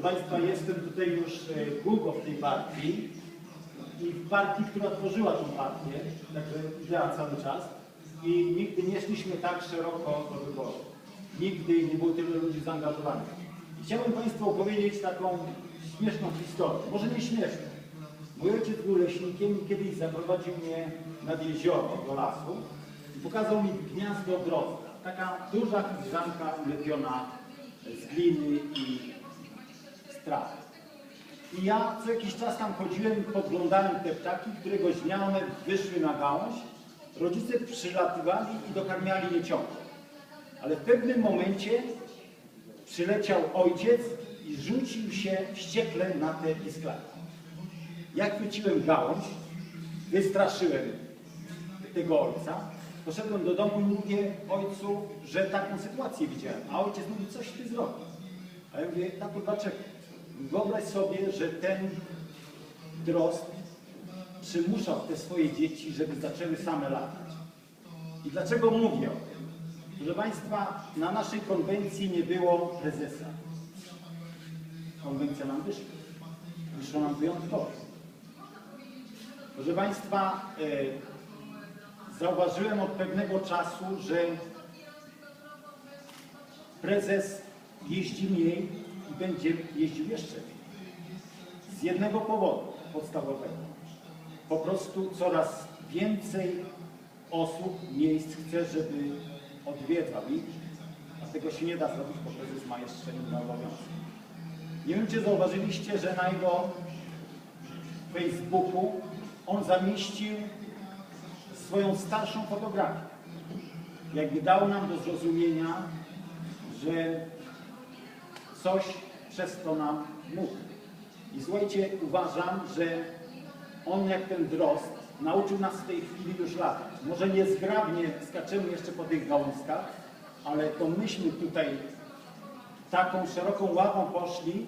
Proszę Państwa, jestem tutaj już e, długo w tej partii i w partii, która tworzyła tą partię, także idea cały czas i nigdy nie szliśmy tak szeroko do wyborów. Nigdy nie było tyle ludzi zaangażowanych. Chciałbym Państwu opowiedzieć taką śmieszną historię, może nie śmieszną. Mój ojciec był leśnikiem i kiedyś zaprowadził mnie nad jezioro do lasu i pokazał mi gniazdo drozda. Taka duża filiżanka ulepiona z gliny i z trawy. I ja co jakiś czas tam chodziłem i podglądałem te ptaki, któregoś dnia one wyszły na gałąź. Rodzice przylatywali i dokarmiali je ciągle. Ale w pewnym momencie przyleciał ojciec i rzucił się wściekle na te pisklaki. Ja chwyciłem gałąź, wystraszyłem tego ojca, poszedłem do domu i mówię ojcu, że taką sytuację widziałem. A ojciec mówi, coś ty zrobił. A ja mówię, tato, dlaczego? Wyobraź sobie, że ten drozd przymuszał te swoje dzieci, żeby zaczęły same latać. I dlaczego mówię? Proszę Państwa, na naszej konwencji nie było prezesa. Konwencja nam wyszła. Wyszło nam wyjątkowo. Proszę Państwa, e, zauważyłem od pewnego czasu, że prezes jeździ mniej i będzie jeździł jeszcze. Z jednego powodu podstawowego. Po prostu coraz więcej osób, miejsc chce, żeby odwiedzał ich, a tego się nie da zrobić, bo prezes ma jeszcze inne obowiązki. Nie wiem, czy zauważyliście, że na jego Facebooku on zamieścił swoją starszą fotografię. Jakby dał nam do zrozumienia, że coś przez to nam mówi. I słuchajcie, uważam, że on jak ten drozd nauczył nas w tej chwili już latać. Może niezgrabnie skaczemy jeszcze po tych gałązkach, ale to myśmy tutaj taką szeroką ławą poszli,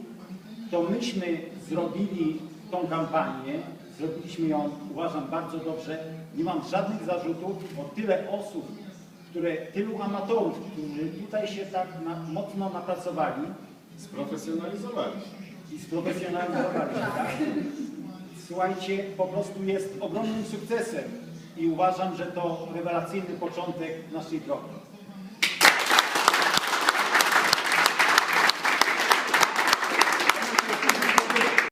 to myśmy zrobili tą kampanię, zrobiliśmy ją, uważam, bardzo dobrze. Nie mam żadnych zarzutów, bo tyle osób, które, tylu amatorów, którzy tutaj się tak na, mocno napracowali Sprofesjonalizowali. i sprofesjonalizowali się, tak? Słuchajcie, po prostu jest ogromnym sukcesem i uważam, że to rewelacyjny początek naszej drogi.